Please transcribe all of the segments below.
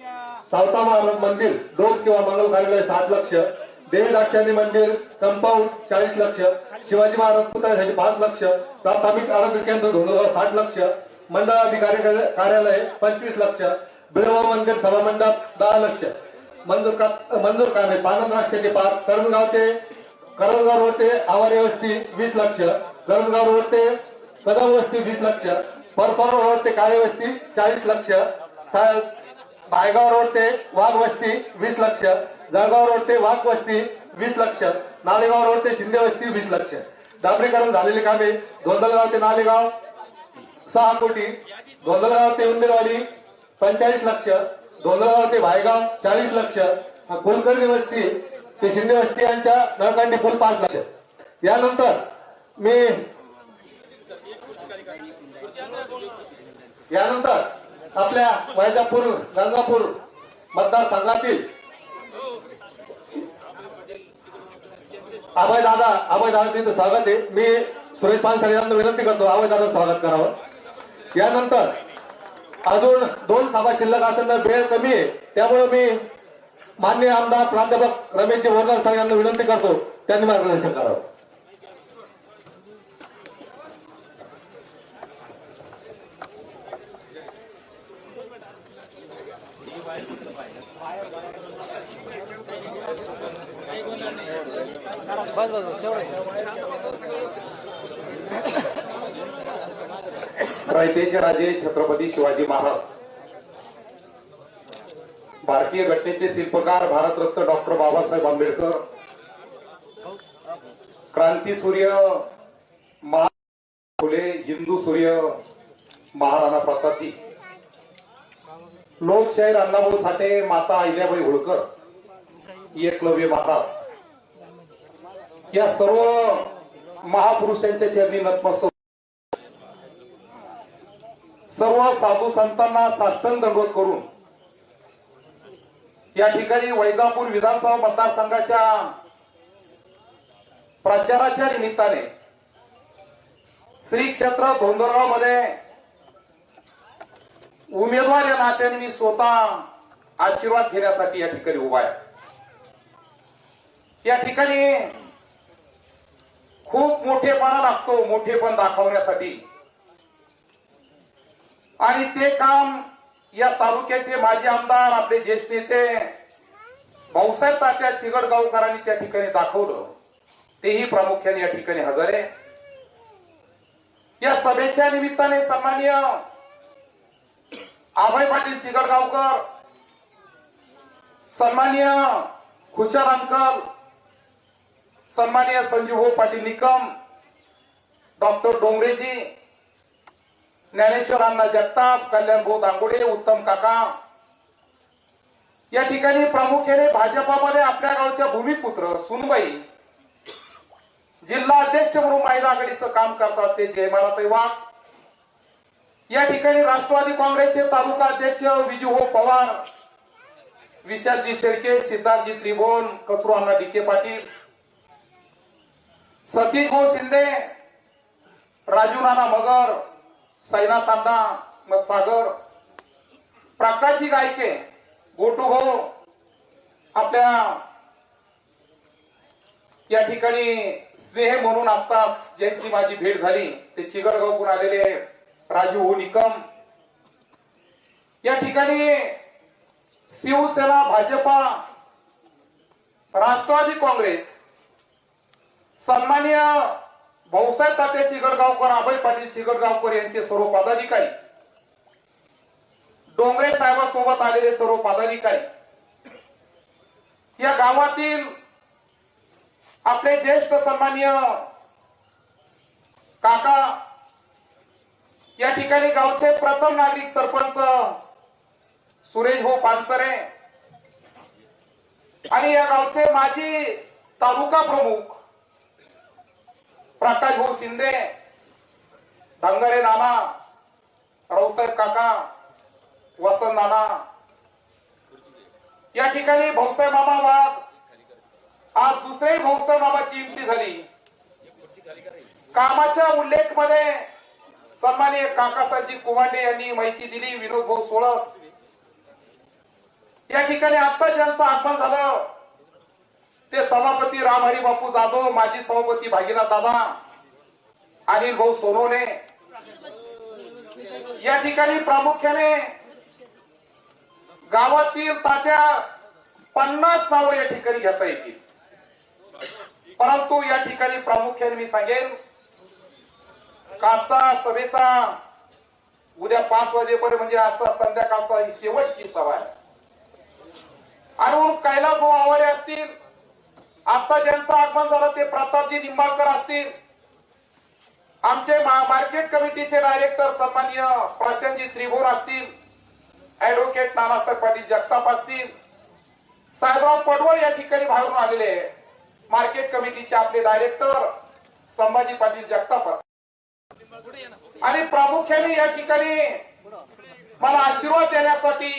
सावता मंदिर दोन किंवा मंगल कार्यालय सात लक्ष. देवी दाक्षायणी मंदिर कंपाऊंड चाळीस लक्ष. शिवाजी महाराज पुतळ्यासाठी पाच लक्ष. प्राथमिक आरोग्य केंद्र धोंडगाव साठ लक्ष. मंडळाधिकारी कार्यालय पंचवीस लक्ष. बिळवा मंदिर सभा मंडप दहा लक्ष. मंजूर मंजूर कामे पानंद रस्त्याचे पाच करंजगाव ते करंजगाव रोड ते आवारी वस्ती वीस लक्ष. करंजगाव रोड ते कदम वस्ती वीस लक्ष. परपर रोड ते काळे वस्ती चाळीस लक्ष. सा- बायगाव रोड ते वाघ वस्ती वीस लक्ष जळगाव रोड ते वाघ वस्ती वीस लक्ष नालेगाव रोड ते शिंदे वस्ती वीस लक्ष. डांबरीकरण झालेली कामे धोंदलगाव ते नालेगाव सहा कोटी धोंदलगाव ते उंदरवाडी पंचेचाळीस लक्ष धोंदलगाव ते भायगाव चाळीस लक्ष कुलकर्णी वस्ती ते शिंदे वस्ती यांच्या नळकांडी पूल पाच लक्ष. यानंतर मी यानंतर आपल्या वैजापूर गंगापूर मतदारसंघातील अभय दादा अभय दादांचं स्वागत आहे. मी सुरेश पानसरे यांना विनंती करतो अभय दादा स्वागत करावं. यानंतर अजून दोन सभा शिल्लक असताना वेळ कमी आहे. त्यामुळे मी मान्य आमदार प्राध्यापक रमेशजी बोरकर सर यांना विनंती करतो त्यांनी मार्गदर्शन करावं. बस बस तेवढं राजे छत्रपती शिवाजी महाराज. भारतीय घटनेचे शिल्पकार भारतरत्न डॉक्टर बाबासाहेब आंबेडकर. क्रांती सूर्य महा फुले हिंदू सूर्य महाराणा प्रतापी लोकशाहीर अण्णाभाऊ साठे माता अहिल्याबाई होळकर. एकलव्य महाराज. या सर्व महापुरुषांच्या चरणी नतमस्तक. सर्व साधू संतांना साष्टन दंडवत करून या ठिकाणी वैजापूर विधानसभा मतदारसंघाच्या प्रचाराच्या निमित्ताने श्री क्षेत्र धोंदरगावमध्ये उमेदवार या नात्याने मी स्वतः आशीर्वाद घेण्यासाठी या ठिकाणी उभा आहे. या ठिकाणी खूप मोठेपणा लागतो मोठेपण दाखवण्यासाठी. आणि ते काम या तालुक्याचे माजी आमदार आपले ज्येष्ठ नेते भाऊसाहेब तात्या चिगडगावकरांनी त्या ठिकाणी दाखवलं. तेही प्रामुख्याने या ठिकाणी हजर आहे. या सभेच्या निमित्ताने सन्माननीय अभय पाटील चिगडगावकर सन्माननीय खुशाल अंकल सन्माननीय संजीव पाटील निकम डॉक्टर डोंगरेजी ज्ञानेश्वर अण्णा जगताप कल्याण भाऊ दांगोडे उत्तम काका. या ठिकाणी प्रामुख्याने भाजपामध्ये आपल्या गावच्या भूमिपुत्र सुनबाई. जिल्हा अध्यक्ष म्हणून महिला आघाडीचं काम करतात ते जयमालाताई वाघ. या ठिकाणी राष्ट्रवादी काँग्रेसचे तालुका अध्यक्ष विजू पवार विशालजी शेळके सिद्धार्थजी त्रिभुवन कचरू अण्णा डिके पाटील सतीश शिंदे राजू नाना मगर सैना तांडा मत्सागर प्रकाशजी गायके गोटू भाऊ आपल्या या ठिकाणी स्नेह म्हणून आत्ताच ज्यांची माझी भेट झाली ते चिगडगावकडून आलेले राजू हो निकम. या ठिकाणी शिवसेना भाजपा राष्ट्रवादी काँग्रेस सन्मान्य भाऊसाहेब तात्या चिगडगावकर अभय पाटील चिगडगावकर यांचे सर्व पदाधिकारी डोंगरे साहेबांसोबत आलेले सर्व पदाधिकारी या गावातील आपले ज्येष्ठ सन्मान्य काका या ठिकाणी गावचे प्रथम नागरिक सरपंच सुरेश भाऊ पानसरे आणि या गावचे माजी तालुका प्रमुख प्रकाश भाऊ शिंदे धंगरे नाना रावसाहेब काका वसंत नाना. या ठिकाणी भाऊसाहेब मामा वाघ. आज दुसऱ्याही भाऊसाहेब मामाची एंट्री झाली. कामाच्या उल्लेखमध्ये सन्मान्य काकासाजी कुवांडे यांनी माहिती दिली विनोद भाऊ सोळस. या ठिकाणी आता ज्यांचं आगमन झालं ते सभापती रामहरी बापू जाधव माजी सभापती भागीनाथ दादा अनिल भाऊ सोनवणे. या ठिकाणी प्रामुख्याने गावातील तात्या पन्नास नावं या ठिकाणी घेता येतील. परंतु या ठिकाणी प्रामुख्याने मी सांगेन कालचा सभेचा उद्या पाच वाजेपर्यंत म्हणजे आजचा संध्याकाळचा ही शेवटची सभा आहे. आणि म्हणून कैलास भाऊ आवारे असतील आता ज्यांचं आगमन झालं ते प्रतापजी निंबाळकर असतील. आमचे मार्केट कमिटीचे डायरेक्टर सन्माननीय प्रशांतजी त्रिभुर असतील. ऍडव्होकेट नानासाहेब पाटील जगताप असतील. साहेबराव पडवळ या ठिकाणी बाहेरून आलेले आहे. मार्केट कमिटीचे आपले डायरेक्टर संभाजी पाटील जगताप असतील. आणि प्रामुख्याने या ठिकाणी मला आशीर्वाद देण्यासाठी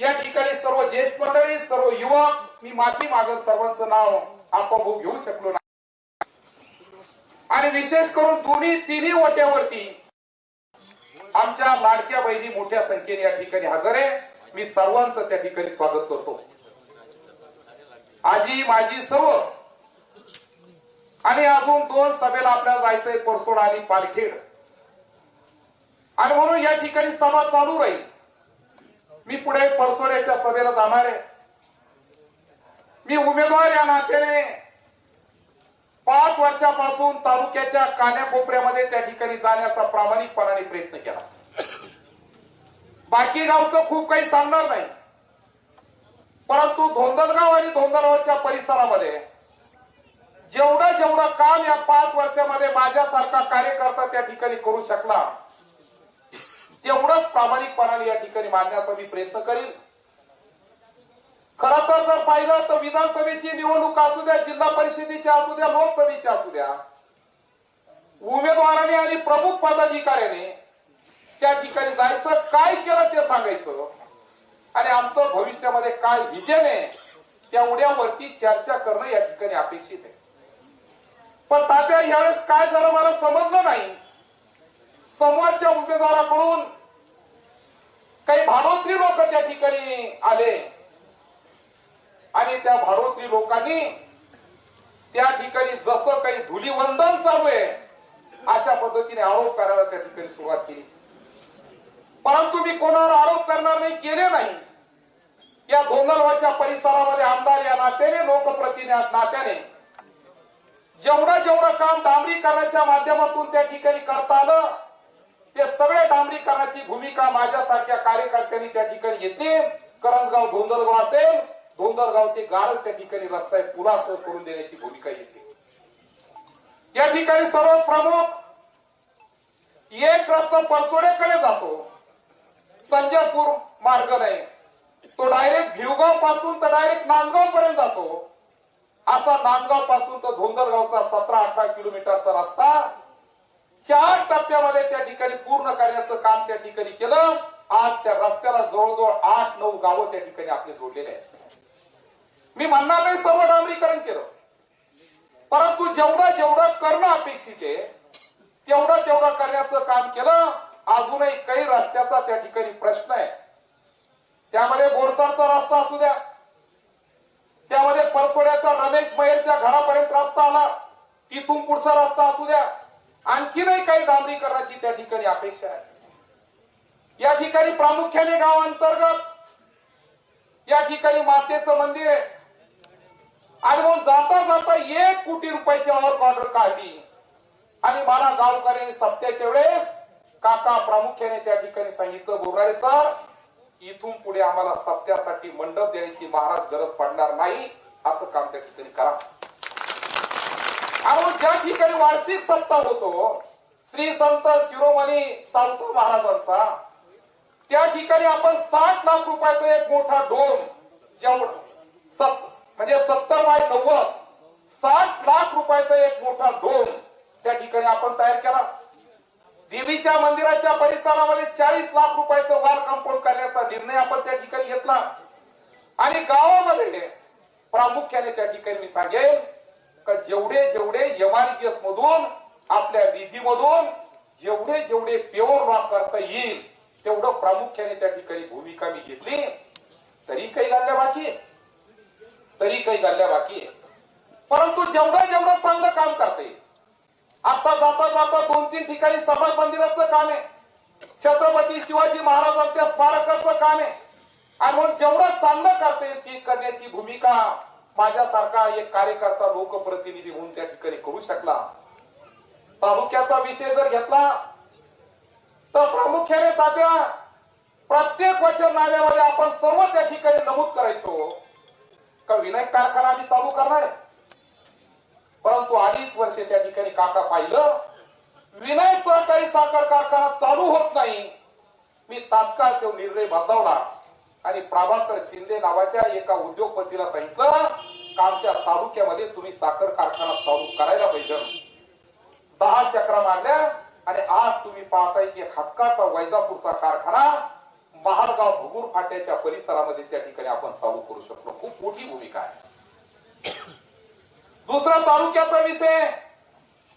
या ठिकाणी सर्व ज्येष्ठ मंडळी सर्व युवक मी माफी मागत सर्वांचं नाव आपोआप घेऊ शकलो नाही. आणि विशेष करून दोन्ही तिन्ही वट्यावरती आमच्या लाडक्या बहिणी मोठ्या संख्येने या ठिकाणी हजर आहे. मी सर्वांचं त्या ठिकाणी स्वागत करतो. आजी माझी सर्व. आणि अजून दोन सभेला आपल्याला जायचंय परसोड आणि पालखेड. आणि म्हणून या ठिकाणी सभा चालू राहील. मी पुढे परसोड्याच्या सभेला जाणार आहे. मी उमेदवार या नात्याने पाच वर्षापासून तालुक्याच्या कान्याकोपऱ्यामध्ये त्या ठिकाणी जाण्याचा प्रामाणिकपणाने प्रयत्न केला. बाकी गावचं खूप काही सांगणार नाही. परंतु धोंदलगाव आणि धोंदलगावच्या परिसरामध्ये जेवढं जेवढं काम या पाच वर्षामध्ये माझ्यासारखा कार्यकर्ता त्या ठिकाणी करू शकला तेवढंच प्रामाणिकपणाने या ठिकाणी मांडण्याचा मी प्रयत्न करीन. खरं तर जर पाहिलं तर विधानसभेची निवडणूक असू द्या जिल्हा परिषदेची असू द्या लोकसभेची असू द्या उमेदवाराने आणि प्रमुख पदाधिकाऱ्याने त्या ठिकाणी जायचं काय केलं ते सांगायचं आणि आमचं भविष्यामध्ये काय विजन आहे तेवढ्यावरती चर्चा करणं या ठिकाणी अपेक्षित आहे. पण तात्या यावेळेस काय झालं मला समजलं नाही. समोरच्या उमेदवाराकडून काही भाडोत्री लोक त्या ठिकाणी आले. आणि त्या भाडोत्री लोकांनी त्या ठिकाणी जसं काही धुलीवंदन चालू आहे अशा पद्धतीने आरोप करायला त्या ठिकाणी सुरुवात केली. परंतु मी कोणावर आरोप करणार नाही केले नाही. या धोंदलवाच्या परिसरामध्ये आमदार या नात्याने लोकप्रतिनिधी नात्याने जेवढं जेवढं काम डांबरीकरणाच्या माध्यमातून त्या ठिकाणी करता आलं ते सगळे डांबरीकरणाची भूमिका माझ्यासारख्या कार्यकर्त्यांनी त्या ठिकाणी घेतली. करंजगाव धोंदलगाव असेल धोंदरगाव ते गारच त्या ठिकाणी रस्ता आहे पुलासह करून देण्याची भूमिका घेतली. या ठिकाणी सर्व प्रमुख एक रस्ता परसोडेकडे जातो. संजयपूर मार्ग नाही. तो डायरेक्ट भिवगावपासून तर डायरेक्ट नांदगाव पर्यंत जातो. असा नांदगावपासून तर धोंदरगावचा सतरा अठरा किलोमीटरचा रस्ता चार टप्प्यामध्ये त्या ठिकाणी पूर्ण करण्याचं काम त्या ठिकाणी केलं. आज त्या रस्त्याला जवळजवळ आठ नऊ गावं त्या ठिकाणी आपले जोडलेले आहेत. मी म्हणणार नाही सर्व डांबरीकरण केलं. परंतु जेवढं जेवढं करणं अपेक्षित आहे तेवढं तेवढं करण्याचं काम केलं. अजूनही काही रस्त्याचा त्या ठिकाणी प्रश्न आहे. त्यामध्ये बोरसारचा रस्ता असू द्या. त्यामध्ये परसोड्याचा रमेश मयरच्या घरापर्यंत रस्ता आला. तिथून पुढचा रस्ता असू द्या. आणखीनही काही डांबरीकरणाची त्या ठिकाणी अपेक्षा आहे. या ठिकाणी प्रामुख्याने गाव अंतर्गत या ठिकाणी मातेचं मंदिर आहे. आणि मग जाता जाता एक कोटी रुपयाची ऑर्डर ऑर्डर काढली. आणि मला गावकऱ्यांनी सप्त्याच्या वेळेस काका प्रामुख्याने त्या ठिकाणी सांगितलं बोलणारे सर इथून पुढे आम्हाला सप्त्यासाठी मंडप देण्याची महाराज गरज पडणार नाही. असं काम त्या ठिकाणी करा. अहो ज्या ठिकाणी वार्षिक सप्ताह होतो श्री संत शिरोमणी संत महाराजांचा त्या ठिकाणी आपण साठ लाख रुपयाचा एक मोठा डोम जेवढ सत म्हणजे सत्तर बाय नव्वद साठ लाख रुपयाचा एक मोठा डोम त्या ठिकाणी आपण तयार केला. देवीच्या मंदिराच्या परिसरामध्ये चाळीस लाख रुपयाचं वार कंपाऊंड करण्याचा निर्णय आपण त्या ठिकाणी घेतला. आणि गावामध्ये प्रामुख्याने त्या ठिकाणी मी सांगेन का जेवढे जेवढे एमआरपीएस मधून आपल्या निधीमधून जेवढे जेवढे प्युअर लॉक करता येईल तेवढं प्रामुख्याने त्या ठिकाणी भूमिका मी घेतली. तरी काही घालल्या बाकी तरी काही घालल्या बाकी परंतु जेवढं जेवढं चांगलं काम करते आता जाता जाता दोन तीन ठिकाणी समाज मंदिराचं काम आहे. छत्रपती शिवाजी महाराजांच्या स्मारकाचं काम आहे. आणि म्हणून जेवढं चांगलं करता येईल ती करण्याची भूमिका माझ्यासारखा एक कार्यकर्ता लोकप्रतिनिधी म्हणून त्या ठिकाणी करू शकला. प्रामुख्याचा विषय जर घेतला तर प्रामुख्याने तात्या प्रत्येक वचननाम्यामध्ये आपण सर्व त्या ठिकाणी नमूद करायचो. का विनायक कारखाना आम्ही चालू करणार आहे? परंतु अडीच वर्षे त्या ठिकाणी काका पाहिलं विनायक सहकारी साखर कारखाना चालू होत नाही. मी तात्काळ तो निर्णय बदलवला आणि प्रभाकर शिंदे नावाच्या एका उद्योगपतीला सांगितलं का तालुक्यामध्ये तुम्ही साखर कारखाना चालू करायला पाहिजे. दहा चक्रा मारल्या आणि आज तुम्ही पाहताय की हक्काचा वैजापूरचा कारखाना महाडगाव भुगूर फाट्याच्या परिसरामध्ये त्या ठिकाणी आपण चालू करू शकतो खूप मोठी भूमिका आहे. दुसरा तालुक्याचा विषय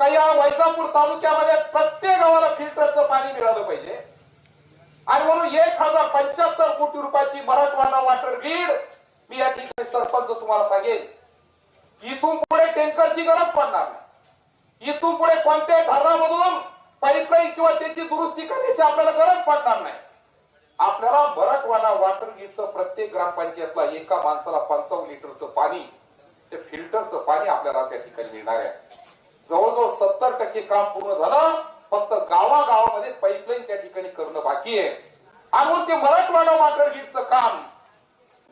का या वैजापूर तालुक्यामध्ये प्रत्येक गावाला फिल्टरचं पाणी मिळालं पाहिजे? आणि म्हणून एक हजार पंच्याहत्तर कोटी रुपयाची मराठवाडा वॉटर ग्रीड मी या ठिकाणी सरपंच तुम्हाला सांगेल इथून पुढे टँकरची गरज पडणार नाही. इथून पुढे कोणत्याही धरणामधून पाईपलाईन किंवा त्याची दुरुस्ती करण्याची आपल्याला गरज पडणार नाही. आपल्याला भरटवाडा वॉटर ग्रीडचं प्रत्येक ग्रामपंचायतला एका माणसाला पंचावन्न लिटरचं पाणी ते फिल्टरचं पाणी आपल्याला त्या ठिकाणी मिळणार आहे. जवळजवळ सत्तर टक्के काम पूर्ण झालं फक्त गावागावामध्ये पाईपलाईन त्या ठिकाणी करणं बाकी आहे. आणि ते मराठवाडा वॉटर ग्रीडचं काम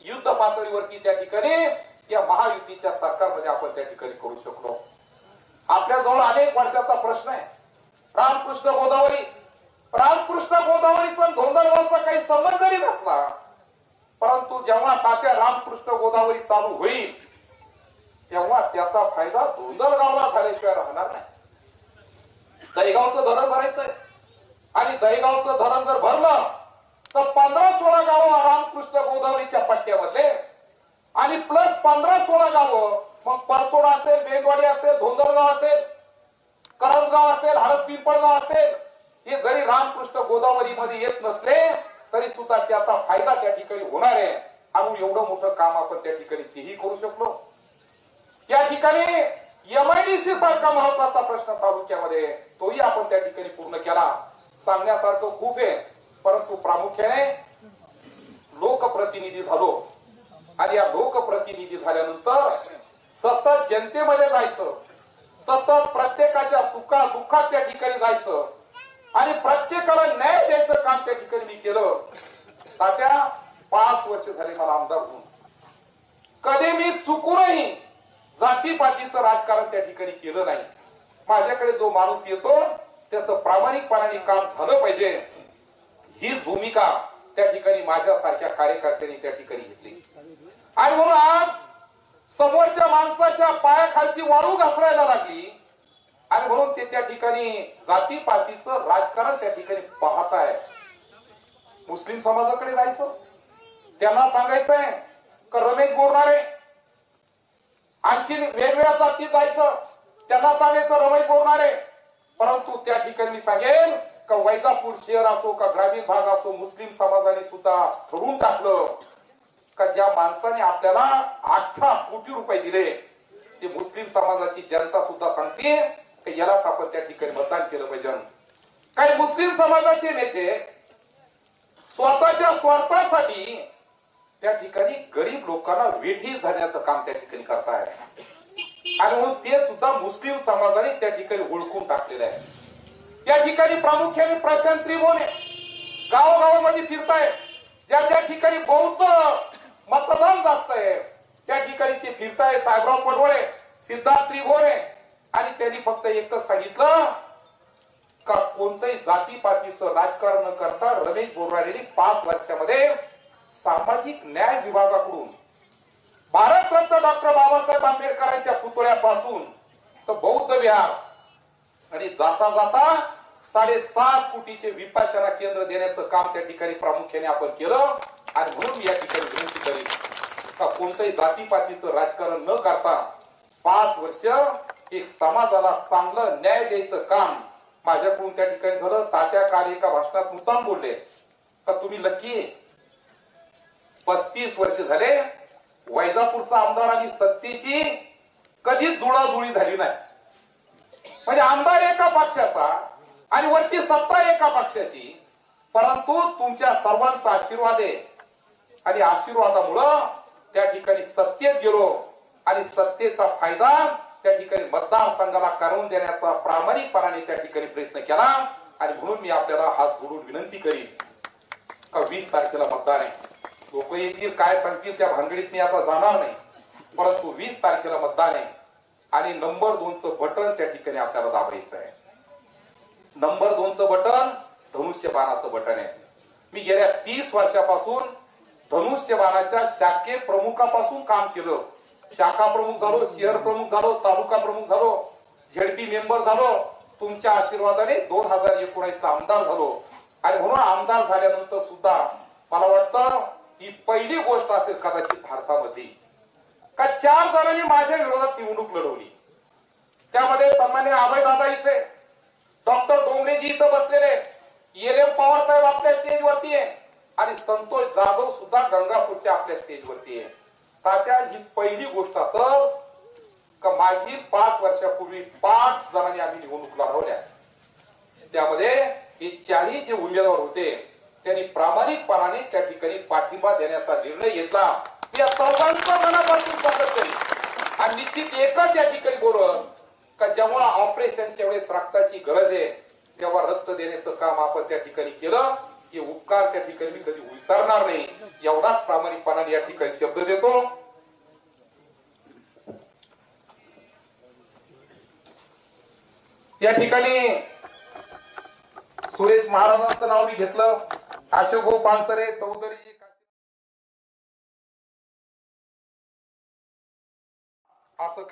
युद्ध पातळीवरती त्या ठिकाणी या महायुतीच्या सरकारमध्ये आपण त्या ठिकाणी करू शकलो. आपल्याजवळ अनेक वर्षाचा प्रश्न आहे. रामकृष्ण गोदावरी रामकृष्ण गोदावरीचा धोंदरगावचा काही संबंध जरी नसला. परंतु जेव्हा तात्या रामकृष्ण गोदावरी चालू होईल तेव्हा त्याचा फायदा धोंदरगावला झाल्याशिवाय राहणार नाही. दहीगावचं धरण भरायचंय. आणि दहीगावचं धरण जर भरलं तर पंधरा सोळा गावं रामकृष्ण गोदावरीच्या पट्ट्यामधले. आणि प्लस पंधरा सोळा गावं मग परसोडा असेल बेगवाडी असेल धोंदरगाव असेल करंजगाव असेल हळद पिंपळगाव असेल हे जरी रामकृष्ण गोदावरी मध्ये येत नसले तरी सुद्धा त्याचा फायदा त्या ठिकाणी होणार आहे. आणि एवढं मोठं काम आपण त्या ठिकाणी तेही करू शकलो. या ठिकाणी एमआयडीसी सारखा महत्त्वाचा प्रश्न तालुक्यामध्ये तोही आपण त्या ठिकाणी पूर्ण केला. सांगण्यासारखं खूप आहे. परंतु प्रामुख्याने लोकप्रतिनिधी झालो. आणि या लोकप्रतिनिधी झाल्यानंतर सतत जनतेमध्ये जायचं. सतत प्रत्येकाच्या सुखा दुःखात त्या ठिकाणी जायचं. आणि प्रत्येकाला न्याय द्यायचं काम त्या ठिकाणी मी केलं. तात्या पाच वर्ष झाले मला आमदार होऊन. कधी मी चुकूनही जातीपातीचं राजकारण त्या ठिकाणी केलं नाही. माझ्याकडे जो माणूस येतो त्याचं प्रामाणिकपणाने काम झालं पाहिजे. ही भूमिका त्या ठिकाणी माझ्यासारख्या कार्यकर्त्यांनी त्या ठिकाणी घेतली. आणि म्हणून आज समोरच्या माणसाच्या पायाखालची वाळू घासरायला लागली. आणि म्हणून ते त्या ठिकाणी जाती पातीचं राजकारण त्या ठिकाणी पाहत आहे मुस्लिम समाजाकडे जायचं. त्यांना सांगायचंय का रमेश बोरणारे आणखी वेगवेगळ्या जाती जायचं. त्यांना सांगायचं रमेश बोरणारे परंतु त्या ठिकाणी मी सांगेल का वैजापूर शहर असो का ग्रामीण भाग असो मुस्लिम समाजाने सुद्धा ठरवून टाकलं का ज्या माणसाने आपल्याला अठरा कोटी रुपये दिले ते मुस्लिम समाजाची जनता सुद्धा सांगते की यालाच आपण त्या ठिकाणी मतदान केलं पाहिजे. काही मुस्लिम समाजाचे नेते स्वतःच्या स्वार्थासाठी त्या ठिकाणी गरीब लोकांना वेठी झाल्याचं काम त्या ठिकाणी करताय आणि म्हणून ते सुद्धा मुस्लिम समाजाने त्या ठिकाणी ओळखून टाकलेलं आहे. या ठिकाणी प्रामुख्याने प्रशांत त्रिभुवने गावोगावामध्ये फिरताय. ज्या ज्या ठिकाणी बौद्ध मतदान जास्त आहे त्या ठिकाणी ते फिरताय साहेबराव पडवळे सिद्धार्थ त्रिभुवने. आणि त्यांनी फक्त एकच सांगितलं का कोणत्याही जातीपातीचं राजकारण न करता रमेश बोरवाडेंनी पाच वर्षामध्ये सामाजिक न्याय विभागाकडून भारतरत्न डॉक्टर बाबासाहेब आंबेडकरांच्या पुतळ्यापासून तर बौद्ध विहार आणि जाता जाता साडेसात कोटीचे विपाशना केंद्र देण्याचं काम त्या ठिकाणी प्रामुख्याने आपण केलं. आणि म्हणून या ठिकाणी विनंती करीन का कोणत्याही जातीपातीचं राजकारण न करता पाच वर्ष एक समाजाला चांगलं न्याय द्यायचं काम माझ्याकडून त्या ठिकाणी झालं. तात्या काल एका भाषणात मुद्दाम बोलले का तुम्ही लकी? पस्तीस वर्ष झाले. वैजापूरचा आमदार आणि सत्तेची कधीच जुळाजुळी झाली नाही. म्हणजे आमदार एका पक्षाचा आणि वरची सत्ता एका पक्षाची. परंतु तुमच्या सर्वांचा आशीर्वाद आहे. आणि आशीर्वादामुळं त्या ठिकाणी सत्तेत गेलो आणि सत्तेचा फायदा त्या ठिकाणी मतदारसंघाला करून देण्याचा प्रामाणिकपणाने त्या ठिकाणी प्रयत्न केला आणि म्हणून मी आपल्याला हात जोडून विनंती करीन का वीस तारखेला मतदान आहे. लोक येतील काय सांगतील त्या भानगडीत मी आता जाणार नाही. परंतु वीस तारखेला मतदान आहे. आणि नंबर दोनचं बटन त्या ठिकाणी आपल्याला दाबायचं आहे. नंबर दोनचं बटन धनुष्य बाणाचं बटन आहे. मी गेल्या तीस वर्षापासून धनुष्य बाणाच्या शाखे प्रमुखापासून काम केलं. शाखा प्रमुख झालो शहर प्रमुख झालो तालुका प्रमुख झालो झेडपी मेंबर झालो तुमच्या आशीर्वादाने दोन हजार एकोणीसला आमदार झालो. आणि म्हणून आमदार झाल्यानंतर सुद्धा मला वाटतं ही पहिली गोष्ट असेल कदाचित भारतामध्ये. का चार जणांनी माझ्या विरोधात निवडणूक लढवली. त्यामध्ये सन्मान्य अभय दादा इथे डॉक्टर डोंगरेजी इथं बसलेले एल एम पवार साहेब आपल्या स्टेजवरती आहे आणि संतोष जाधव सुद्धा गंगापूरच्या आपल्या स्टेजवरती आहे. तात्या ही पहिली गोष्ट असं का मागील पाच वर्षापूर्वी पाच जणांनी आम्ही निवडणूक लढवल्या. त्यामध्ये हे चारही जे उमेदवार होते त्यांनी प्रामाणिकपणाने त्या ठिकाणी पाठिंबा देण्याचा निर्णय घेतला. या सर्वांचा मनापासून स्वागत करीन आणि निश्चित एकच या ठिकाणी बोलत का जेव्हा ऑपरेशनच्या वेळेस रक्ताची गरज आहे तेव्हा रक्त देण्याचं काम आपण त्या ठिकाणी केलं हे उपकार त्या ठिकाणी मी कधी विसरणार नाही. एवढाच प्रामाणिकपणाने या ठिकाणी शब्द देतो. या ठिकाणी सुरेश महाराजांचं नाव मी घेतलं. अशोक भाऊ पानसरे चौधरी 가서